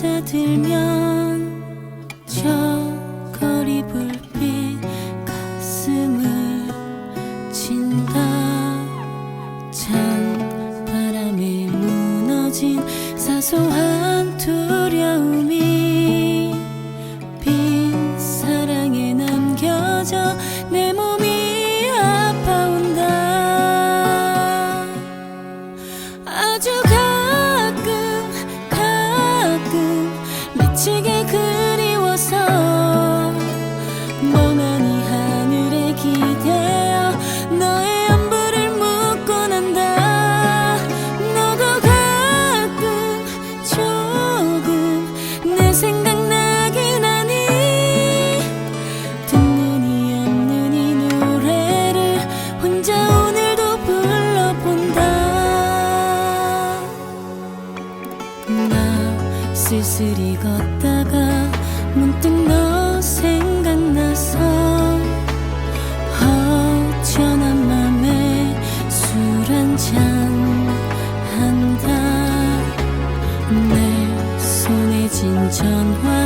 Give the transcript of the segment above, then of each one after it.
찾으면 저 거리 불빛 가슴을 친다. 찬 바람에 무너진 사소한 두려움이 빈 사랑에 남겨져 내몸 슬슬이 걷다가 문득 너 생각나서 허전한 맘에 술 한잔 한다. 내 손에 진 전화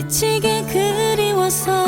미치게 그리워서